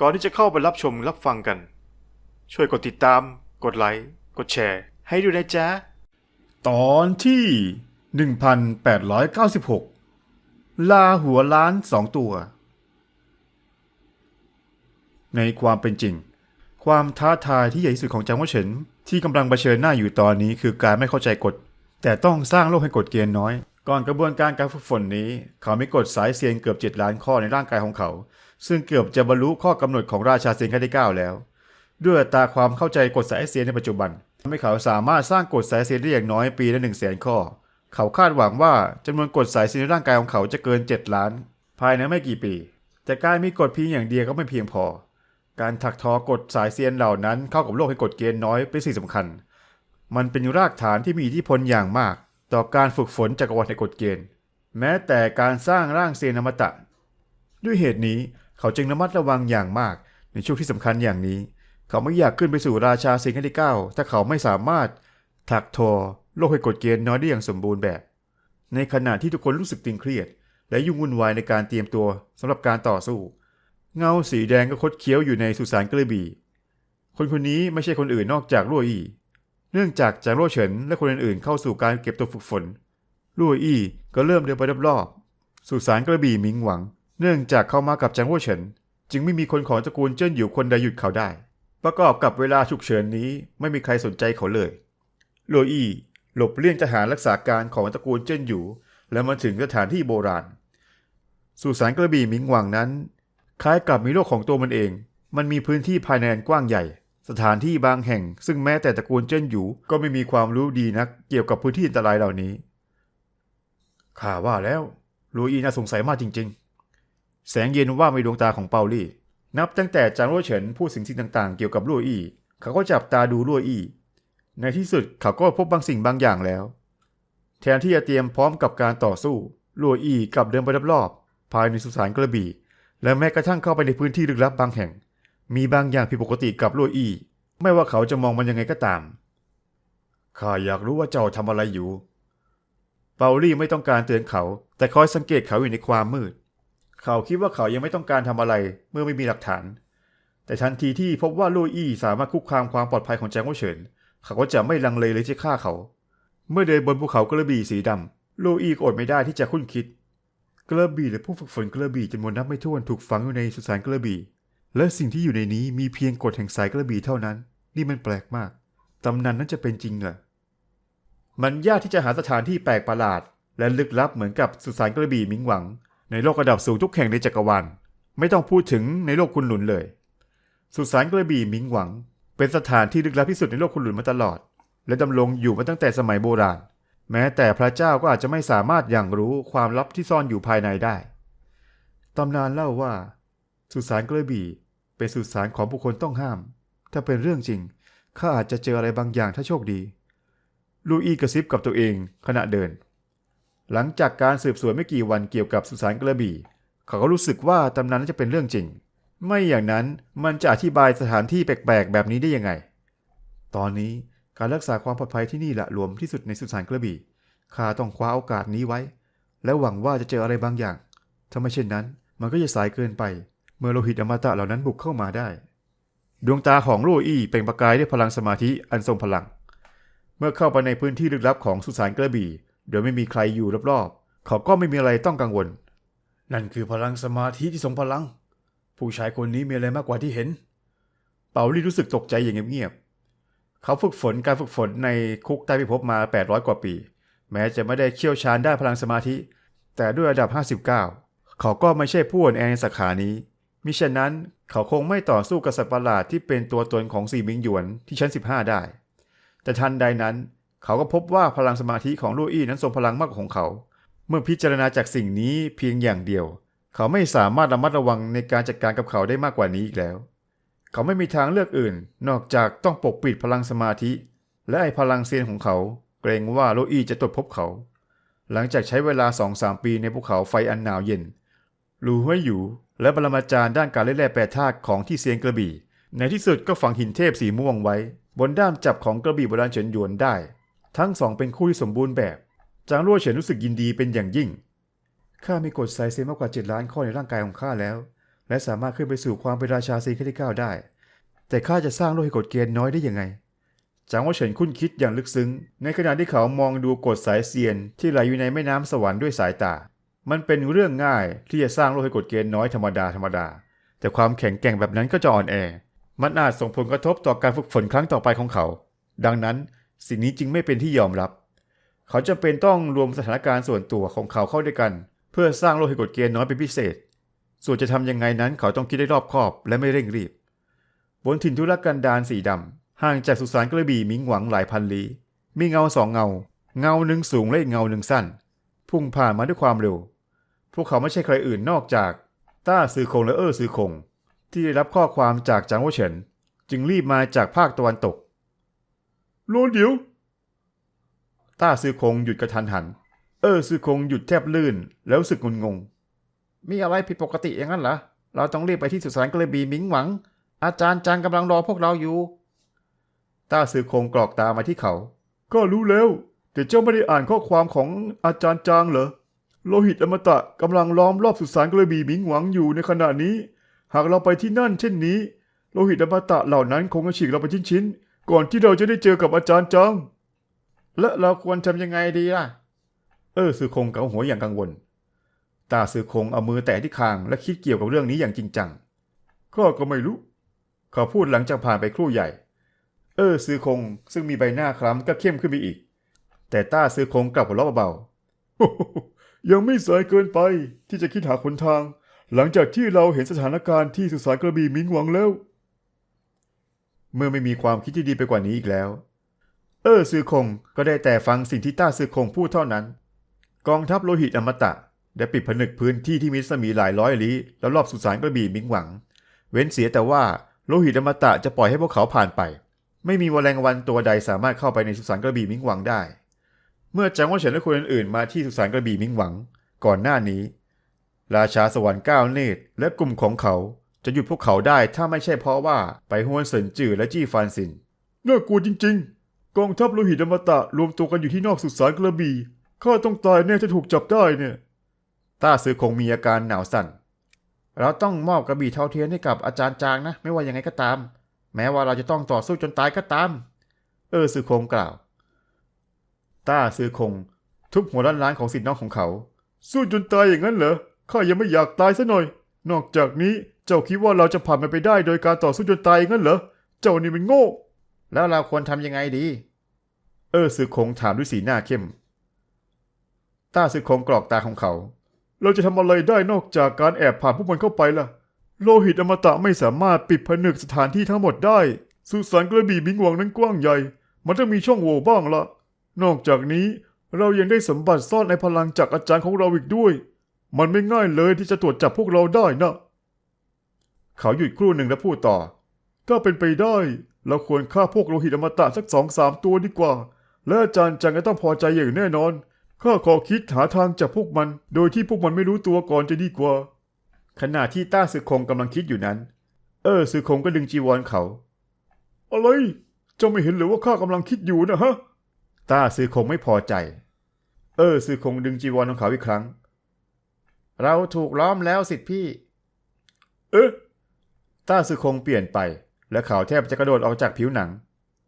ก่อนที่จะเข้าไปรับชมรับฟังกัน ช่วยกดติดตาม กดไลค์ กดแชร์ ให้ด้วยนะจ๊ะ ตอนที่ 1896 ลาหัวล้านสองตัว ในความเป็นจริง ความท้าทายที่ใหญ่ที่สุดของจางหว่าเฉินที่กำลังเผชิญหน้าอยู่ตอนนี้คือการไม่เข้าใจกฎ แต่ต้องสร้างโลกให้กฎเกณฑ์น้อย ก่อนกระบวนการการฝึกฝนนี้ เขามีกฎสายเซียนเกือบ 7 ล้านข้อในร่างกายของเขา ซึ่งเกือบจะบรรลุข้อกำหนดของราชาเซียนขั้นที่ 9 แล้ว ด้วยตาความเข้าใจกฎสายเซียนในปัจจุบันทำให้เขาสามารถสร้างกฎสายเซียนได้อย่างน้อยปีละ1 0 0 0 0แสนข้อ เขาคาดหวังว่าจำนวนกฎสายเซียนในร่างกายของเขาจะเกิน 7 ล้าน ภายในไม่กี่ปี แต่การมีกฎเพียงอย่างเดียวก็ไม่เพียงพอ การถักทอกฎสายเซียนเหล่านั้นเข้ากับโลกให้กฎเกณฑ์น้อยเป็นสิ่งสำคัญ มันเป็นรากฐานที่มีอิทธิพลอย่างมาก ต่อการฝึกฝนจักรวรรดิในกฎเกณฑ์ แม้แต่การสร้างร่างเซนอมตะ ด้วยเหตุนี้เขาจึงระมัดระวังอย่างมากในช่วงที่สำคัญอย่างนี้ เขาไม่อยากขึ้นไปสู่ราชาเซียนขั้นที่เก้าถ้าเขาไม่สามารถถักทอโลกให้กฎเกณฑ์น้อยได้อย่างสมบูรณ์แบบ ในขณะที่ทุกคนรู้สึกตึงเครียด และยุ่งวุ่นวายในการเตรียมตัวสำหรับการต่อสู้ เงาสีแดงก็คดเคี้ยวอยู่ในสุสานกระบี่คนคนนี้ไม่ใช่คนอื่นนอกจากลัวอี เนื่องจากจางลั่เฉินและคนอื่นๆเข้าสู่การเก็บตัวฝึกฝนลั่อี้ก็เริ่มเดินไปรอบๆสุสานกระบี่มิงหวัง เนื่องจากเข้ามากับจางลั่เฉิน จึงไม่มีคนของตระกูลเจิ้นอยู่คนใดหยุดเขาได้ ประกอบกับเวลาฉุกเฉินนี้ไม่มีใครสนใจเขาเลยลั่อี้หลบเลี่ยงทหารรักษาการของตระกูลเจิ้นอยู่ และมาถึงสถานที่โบราณสุสานกระบี่มิงหวังนั้น คล้ายกับมีโลกของตัวมันเอง มันมีพื้นที่ภายในอันกว้างใหญ่ สถานที่บางแห่ง ซึ่งแม้แต่ตระกูลเจิ้นหยูก็ไม่มีความรู้ดีนัก เกี่ยวกับพื้นที่อันตรายเหล่านี้ข้าว่าแล้วลูอีน่าสงสัยมากจริง ๆ แสงเย็นว่าไม่ดวงตาของเปาลี่ นับตั้งแต่จางรั่วเฉินพูดสิ่งสิ่งต่างๆ เกี่ยวกับลู่อี้เขาก็จับตาดูลู่อี้ในที่สุดเขาก็พบบางสิ่งบางอย่างแล้ว แทนที่จะเตรียมพร้อมกับการต่อสู้ลู่อี้กลับเดินไปรอบๆภายในสุสานกระบี่ และแม้กระทั่งเข้าไปในพื้นที่ลึกลับบางแห่ง มีบางอย่างผิดปกติกับลู่อี้ไม่ว่าเขาจะมองมันยังไงก็ตาม ข้าอยากรู้ว่าเจ้าทำอะไรอยู่ เปาลี่ไม่ต้องการเตือนเขา แต่คอยสังเกตเขาอยู่ในความมืด เขาคิดว่าเขายังไม่ต้องการทำอะไร เมื่อไม่มีหลักฐาน แต่ทันทีที่พบว่าลู่อี้สามารถคุกคามความปลอดภัยของแจงโวเฉิน เขาก็จะไม่ลังเลเลยที่ฆ่าเขา เมื่อเดินบนภูเขากระบี่สีดำลู่อี้ก็อดไม่ได้ที่จะคุ้นคิด กระบี่และผู้ฝึกฝนกระบี่จำนวนนับไม่ถ้วนถูกฝังอยู่ในสุสานกระบี่ และสิ่งที่อยู่ในนี้มีเพียงกฎแห่งสายกระบี่เท่านั้น นี่มันแปลกมาก ตำนานนั้นจะเป็นจริงเหรอมันยากที่จะหาสถานที่แปลกประหลาด และลึกลับเหมือนกับสุสานกระบี่มิงหวัง ในโลกระดับสูงทุกแห่งในจักรวาลไม่ต้องพูดถึงในโลกคุณหลุนเลย สุสานกระบี่มิงหวัง เป็นสถานที่ลึกลับที่สุดในโลกคุณหลุนมาตลอด และดำรงอยู่มาตั้งแต่สมัยโบราณ แม้แต่พระเจ้าก็อาจจะไม่สามารถอย่างรู้ความลับที่ซ่อนอยู่ภายในได้ตำนานเล่าว่า สุสานกระบี่ เป็นสุสานของบุคคลต้องห้าม ถ้าเป็นเรื่องจริง ข้าอาจจะเจออะไรบางอย่างถ้าโชคดี ลูอี้กระซิบกับตัวเองขณะเดิน หลังจากการสืบสวนไม่กี่วันเกี่ยวกับสุสานกระบี่ เขาก็รู้สึกว่าตำนานนั้นจะเป็นเรื่องจริง ไม่อย่างนั้นมันจะอธิบายสถานที่แปลกๆ แบบนี้ได้ยังไง ตอนนี้การรักษาความปลอดภัยที่นี่แหละรวมที่สุดในสุสานกระบี่ ข้าต้องคว้าโอกาสนี้ไว้ และหวังว่าจะเจออะไรบางอย่าง ถ้าไม่เช่นนั้น มันก็จะสายเกินไป เมื่อโลหิตอมตะเหล่านั้นบุกเข้ามาได้ ดวงตาของลู่อี้เปล่งประกายด้วยพลังสมาธิอันทรงพลัง เมื่อเข้าไปในพื้นที่ลึกลับของสุสานกระบี่ โดยไม่มีใครอยู่รอบๆ เขาก็ไม่มีอะไรต้องกังวล นั่นคือพลังสมาธิที่ทรงพลัง ผู้ชายคนนี้มีอะไรมากกว่าที่เห็น เปาลี่รู้สึกตกใจอย่างเงียบๆ เขาฝึกฝนการฝึกฝนในคุกใต้พิภพมา 800 กว่าปี แม้จะไม่ได้เชี่ยวชาญด้านพลังสมาธิ แต่ด้วยระดับ 59 เขาก็ไม่ใช่ผู้อ่อนแอในสาขานี้ มิฉะนั้นเขาคงไม่ต่อสู้กับสัตว์ประหลาดที่เป็นตัวตนของสี่มิงหยวนที่ชั้น 15 ได้ แต่ทันใดนั้นเขาก็พบว่าพลังสมาธิของลู่อี้นั้นทรงพลังมากกว่าของเขา เมื่อพิจารณาจากสิ่งนี้เพียงอย่างเดียว เขาไม่สามารถระมัดระวังในการจัดการกับเขาได้มากกว่านี้อีกแล้ว เขาไม่มีทางเลือกอื่น นอกจากต้องปกปิดพลังสมาธิ และไอพลังเซียนของเขา เกรงว่าลู่อี้จะตรวจพบเขา หลังจากใช้เวลา2-3ปีในภูเขาไฟอันหนาวเย็นลูห้วยหยู และปรมาจารย์ด้านการเล่นแร่แปรธาตุของที่เซียงกระบี่ ในที่สุดก็ฝังหินเทพสีม่วงไว้ บนด้ามจับของกระบี่โบราณเฉินหยวนได้ ทั้งสองเป็นคู่ที่สมบูรณ์แบบ จางรั่วเฉินรู้สึกยินดีเป็นอย่างยิ่ง ข้ามีกฎสายเซนมากกว่าเจ็ดล้านข้อในร่างกายของข้าแล้ว และสามารถขึ้นไปสู่ความเป็นราชาซีขั้นที่เก้าได้ แต่ข้าจะสร้างโลกให้กฎเกณฑ์น้อยได้ยังไง จางว่าเฉินคุ้นคิดอย่างลึกซึ้ง ในขณะที่เขามองดูกฎสายเซียนที่ไหลอยู่ในแม่น้ำสวรรค์ด้วยสายตา มันเป็นเรื่องง่ายที่จะสร้างโลกให้กฎเกณฑ์น้อยธรรมดาธรรมดา แต่ความแข็งแกร่งแบบนั้นก็จะอ่อนแอ มันอาจส่งผลกระทบต่อการฝึกฝนครั้งต่อไปของเขา ดังนั้นสิ่งนี้จึงไม่เป็นที่ยอมรับ เขาจำเป็นต้องรวมสถานการณ์ส่วนตัวของเขาเข้าด้วยกัน เพื่อสร้างโลกให้กฎเกณฑ์น้อยเป็นพิเศษ ส่วนจะทำยังไงนั้นเขาต้องคิดได้รอบคอบและไม่เร่งรีบ บนถิ่นทุรกันดารสีดำห่างจากสุสานกระบี่มิงหวังหลายพันลี้มีเงาสองเงา เงาหนึ่งสูงและอีกเงาหนึ่งสั้น พุ่งผ่านมาด้วยความเร็ว พวกเขาไม่ใช่ใครอื่นนอกจากต้าซือคงและเอ้อซือคง ที่ได้รับข้อความจากจางโวเฉินจึงรีบมาจากภาคตะวันตกโลเดียว ต้าซือคงหยุดกระทันหัน เออซือคงหยุดแทบลื่นแล้วรู้สึกงุนงง มีอะไรผิดปกติอย่างนั้นเหรอ เราต้องรีบไปที่สุสานกระบี่มิงหวัง อาจารย์จางกำลังรอพวกเราอยู่ ต้าซือคงกรอกตามาที่เขา ก็รู้แล้ว แต่เจ้าไม่ได้อ่านข้อความของอาจารย์จางเหรอ โลหิตอมตะกำลังล้อมรอบสุสานกระบี่มิงหวังอยู่ในขณะนี้ หากเราไปที่นั่นเช่นนี้ โลหิตอมตะเหล่านั้นคงจะฉีกเราไปชิ้นๆก่อนที่เราจะได้เจอกับอาจารย์จางและเราควรทำยังไงดีล่ะ เออซือคงเกาหัวอย่างกังวล ตาซือคงเอามือแตะที่คางและคิดเกี่ยวกับเรื่องนี้อย่างจริงจังก็ก็ไม่รู้เขาพูดหลังจากผ่านไปครู่ใหญ่ เออซือคงซึ่งมีใบหน้าคล้ำก็เข้มขึ้นไปอีก แต่ต้าซือคงกลับหัวเราะเบาๆ ยังไม่สายเกินไปที่จะคิดหาหนทาง หลังจากที่เราเห็นสถานการณ์ที่สุสานกระบี่มิงหวังแล้ว เมื่อไม่มีความคิดที่ดีไปกว่านี้อีกแล้ว เออซือคงก็ได้แต่ฟังสิ่งที่ต้าซือคงพูดเท่านั้น กองทัพโลหิตอมตะได้ปิดผนึกพื้นที่ที่มีรัศมีหลายร้อยลี้แล้วรอบสุสานกระบี่มิงหวัง เว้นเสียแต่ว่าโลหิตอมตะจะปล่อยให้พวกเขาผ่านไป ไม่มีแมลงวันตัวใดสามารถเข้าไปในสุสานกระบี่มิงหวังได้ เมื่อจางว่าเฉินและคนอื่นๆมาที่สุสานกระบี่มิงหวัง ก่อนหน้านี้ ราชาสวรรค์ก้าวเนตรและกลุ่มของเขาจะหยุดพวกเขาได้ถ้าไม่ใช่เพราะว่าไปฮวนเซินจือและจี้ฟานซินน่ากลัวจริง ๆ กองทัพโลหิตอมตะรวมตัวกันอยู่ที่นอกสุสานกระบี่ข้าต้องตายแน่ถ้าถูกจับได้เนี่ยต้าซือคงมีอาการหนาวสั่น เราต้องมอบกระบี่เท่าเทียนให้กับอาจารย์จางนะ ไม่ว่ายังไงก็ตาม แม้ว่าเราจะต้องต่อสู้จนตายก็ตาม เออซือคงกล่าว ต้าซือคง ทุบหัวล้านล้านของสิทธิน้องของเขา สู้จนตายอย่างนั้นเหรอข้ายังไม่อยากตายซะหน่อย นอกจากนี้เจ้าคิดว่าเราจะผ่านมันไปได้โดยการต่อสู้จนตายอย่างนั้นเหรอเจ้านี่มันโง่ แล้วเราควรทำยังไงดี เออซือคงถามด้วยสีหน้าเข้ม ต้าซือคงกรอกตาของเขา เราจะทำอะไรได้นอกจากการแอบผ่านพวกมันเข้าไปล่ะ โลหิตอมตะไม่สามารถปิดผนึกสถานที่ทั้งหมดได้ สุสานกระบี่บิงหวังนั้นกว้างใหญ่ มันต้องมีช่องโหว่บ้างละ นอกจากนี้เรายังได้สมบัติซ่อนในพลังจากอาจารย์ของเราอีกด้วย มันไม่ง่ายเลยที่จะตรวจจับพวกเราได้นะ เขาหยุดครู่หนึ่งแล้วพูดต่อ ถ้าเป็นไปได้ เราควรฆ่าพวกโลหิตอมตะสักสองสามตัวดีกว่า และอาจารย์จังก็ต้องพอใจอย่างแน่นอน ข้าขอคิดหาทางจับพวกมัน โดยที่พวกมันไม่รู้ตัวก่อนจะดีกว่า ขณะที่ต้าซือคงกำลังคิดอยู่นั้น เออซือคงก็ดึงจีวรเขา อะไรเจ้าไม่เห็นหรือว่าข้ากำลังคิดอยู่นะฮะ ต้าซือคงไม่พอใจ เออ ซือคงดึงจีวรของเขาอีกครั้ง เราถูกล้อมแล้วสิทธิพี่ เอ๊ะต้าซือคงเปลี่ยนไป และเขาแทบจะกระโดดออกจากผิวหนัง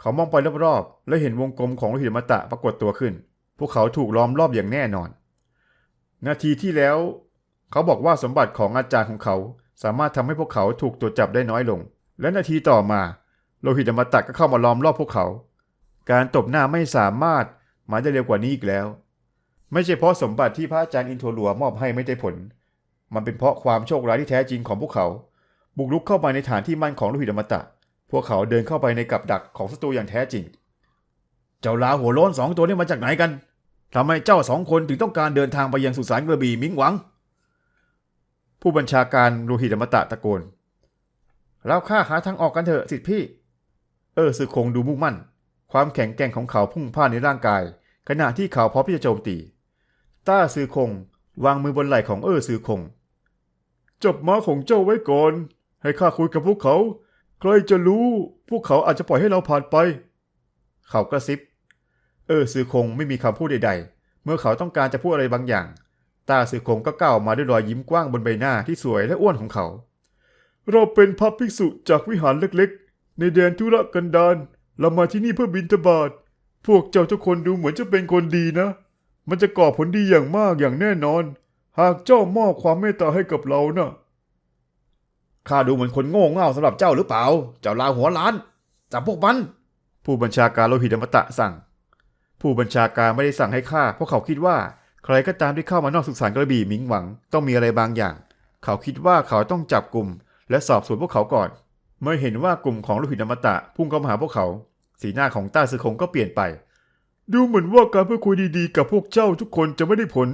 เขามองไปรอบๆ และเห็นวงกลมของโลหิตอมตะปรากฏตัวขึ้น พวกเขาถูกล้อมรอบอย่างแน่นอน นาทีที่แล้ว เขาบอกว่าสมบัติของอาจารย์ของเขาสามารถทำให้พวกเขาถูกตรวจจับได้น้อยลง และนาทีต่อมา โลหิตอมตะก็เข้ามาล้อมรอบพวกเขา การตบหน้าไม่สามารถมาได้เร็วกว่านี้อีกแล้ว ไม่ใช่เพราะสมบัติที่พระอาจารย์อินโทรัวมอบให้ไม่ได้ผล มันเป็นเพราะความโชคร้ายที่แท้จริงของพวกเขา บุกรุกเข้ามาในฐานที่มั่นของโลหิตอมตะ พวกเขาเดินเข้าไปในกับดักของศัตรูอย่างแท้จริง เจ้าลาหัวโล้นสองตัวนี้มาจากไหนกันทำไมเจ้าสองคนถึงต้องการเดินทางไปยังสุสานกระบี่มิงหวัง ผู้บัญชาการโลหิตอมตะตะโกนเราข้าหาทางออกกันเถอะสิทธิพี่ เออสือคงดูมุ่งมั่น ความแข็งแกร่งของเขาพุ่งพ่านในร่างกาย ขณะที่เขาพร้อมที่จะโจมตี ต้าซือคงวางมือบนไหล่ของเออซือคงจับม้าของเจ้าไว้ก่อน ให้ข้าคุยกับพวกเขา ใครจะรู้ พวกเขาอาจจะปล่อยให้เราผ่านไป เขากระซิบ เออซือคงไม่มีคำพูดใดๆ เมื่อเขาต้องการจะพูดอะไรบางอย่างตาซือคงก็ก้าวออกมาด้วยรอยยิ้มกว้างบนใบหน้าที่สวยและอ้วนของเขา เราเป็นพระภิกษุจากวิหารเล็กๆ ในแดนธุรกันดาร เรามาที่นี่เพื่อบินทบาทพวกเจ้าทุกคนดูเหมือนจะเป็นคนดีนะ มันจะก่อผลดีอย่างมากอย่างแน่นอน หากเจ้ามอบความเมตตาให้กับเรานะข้าดูเหมือนคนโง่เง่าสำหรับเจ้าหรือเปล่า เจ้าลาหัวล้านจับพวกมัน ผู้บัญชาการโลหิตอมตะสั่ง ผู้บัญชาการไม่ได้สั่งให้ฆ่าเพราะเขาคิดว่า ใครก็ตามที่เข้ามานอกสุสานกระบี่หมิงหวัง ต้องมีอะไรบางอย่าง เขาคิดว่าเขาต้องจับกลุ่ม และสอบสวนพวกเขาก่อน เมื่อเห็นว่ากลุ่มของโลหิตอมตะพุ่งเข้ามาหาพวกเขา สีหน้าของต้าซือคงก็เปลี่ยนไป ดูเหมือนว่าการพูดคุยดีๆ กับพวกเจ้าทุกคนจะไม่ได้ผล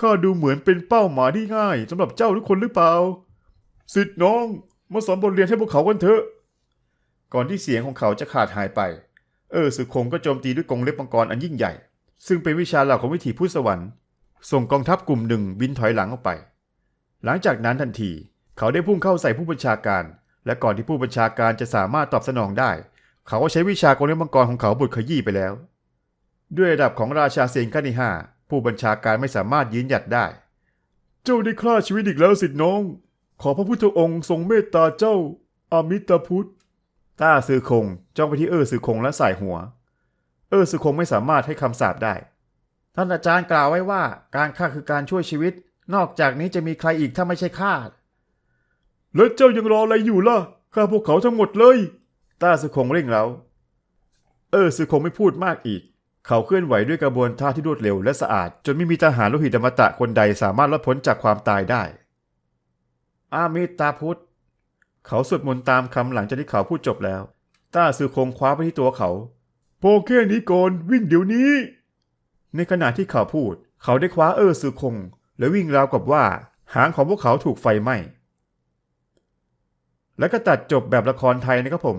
ข้าดูเหมือนเป็นเป้าหมายที่ง่ายสำหรับเจ้าทุกคนหรือเปล่า สิทธิ์น้อง มาสอนบทเรียนให้พวกเขากันเถอะ ก่อนที่เสียงของเขาจะขาดหายไป เออสุคงก็โจมตีด้วยกรงเล็บมังกรอันยิ่งใหญ่ ซึ่งเป็นวิชาหลักของวิถีพุทธสวรรค์ ส่งกองทัพกลุ่มหนึ่งบินถอยหลังออกไป หลังจากนั้นทันที เขาได้พุ่งเข้าใส่ผู้บัญชาการ และก่อนที่ผู้บัญชาการจะสามารถตอบสนองได้ เขาก็ใช้วิชากรงเล็บมังกรของเขาบุดขยี้ไปแล้ว ด้วยระดับของราชาเซียนขั้นที่ห้าผู้บัญชาการไม่สามารถยืนหยัดได้ เจ้าได้ฆ่าชีวิตอีกแล้วสิทธิน้อง ขอพระพุทธองค์ทรงเมตตาเจ้าอามิตาพุทธต้าซือคงจ้องไปที่เออซือคงและสายหัว เออซือคงไม่สามารถให้คำสาปได้ ท่านอาจารย์กล่าวไว้ว่า การฆ่าคือการช่วยชีวิต นอกจากนี้จะมีใครอีกถ้าไม่ใช่ข้าแล้วเจ้ายังรออะไรอยู่ล่ะฆ่าพวกเขาทั้งหมดเลย ต้าซือคงเร่งเร้าเออซือคงไม่พูดมากอีก เขาเคลื่อนไหวด้วยกระบวนท่าที่รวดเร็วและสะอาด จนไม่มีทหารโลหิตอมตะคนใดสามารถรอดพ้นจากความตายได้ อามิตาพุทธ เขาสวดมนต์ตามคำหลังจากที่เขาพูดจบแล้ว ต้าซือคงคว้าไปที่ตัวเขาพอแค่นี้ก่อนวิ่งเดี๋ยวนี้ ในขณะที่เขาพูด เขาได้คว้าเออซือคง และวิ่งราวกับว่า หางของพวกเขาถูกไฟไหม้และก็ตัดจบแบบละครไทยนะครับผม